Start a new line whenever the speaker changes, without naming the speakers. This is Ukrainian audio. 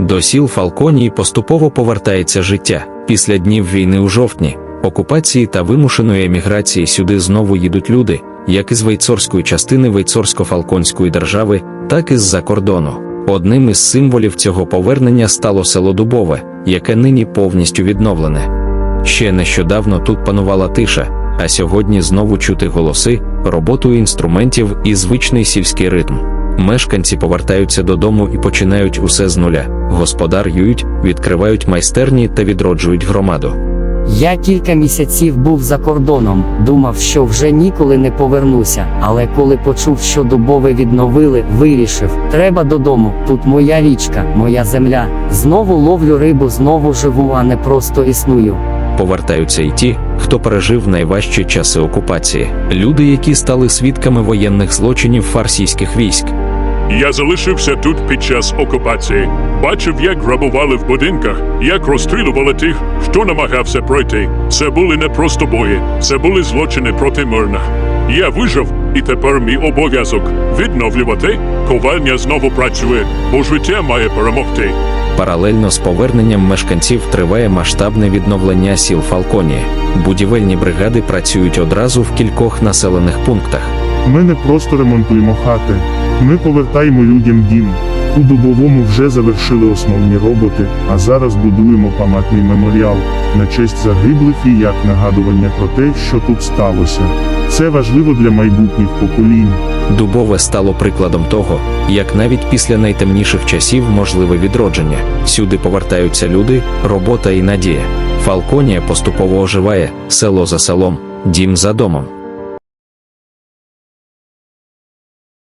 До сіл Фалконії поступово повертається життя. Після днів війни у жовтні, окупації та вимушеної еміграції сюди знову їдуть люди, як із вейцорської частини Вейцорсько-Фалконської держави, так і з-за кордону. Одним із символів цього повернення стало село Дубове, яке нині повністю відновлене. Ще нещодавно тут панувала тиша, а сьогодні знову чути голоси, роботу інструментів і звичний сільський ритм. Мешканці повертаються додому і починають усе з нуля. Господарюють, відкривають майстерні та відроджують громаду.
Я кілька місяців був за кордоном, думав, що вже ніколи не повернуся. Але коли почув, що дубове відновили, вирішив, треба додому. Тут моя річка, моя земля. Знову ловлю рибу, знову живу, а не просто існую.
Повертаються й ті, хто пережив найважчі часи окупації, люди, які стали свідками воєнних злочинів фарсійських військ.
Я залишився тут під час окупації. Бачив, як грабували в будинках, як розстрілювали тих, хто намагався пройти. Це були не просто бої, це були злочини проти мирних. Я вижив, і тепер мій обов'язок відновлювати. Ковальня знову працює, бо життя має перемогти.
Паралельно з поверненням мешканців триває масштабне відновлення сіл Фалконії. Будівельні бригади працюють одразу в кількох населених пунктах.
Ми не просто ремонтуємо хати, ми повертаємо людям дім. У дубовому вже завершили основні роботи, а зараз будуємо пам'ятний меморіал на честь загиблих і як нагадування про те, що тут сталося. Це важливо для майбутніх поколінь.
Дубове стало прикладом того, як навіть після найтемніших часів можливе відродження. Сюди повертаються люди, робота і надія. Фалконія поступово оживає, село за селом, дім за домом.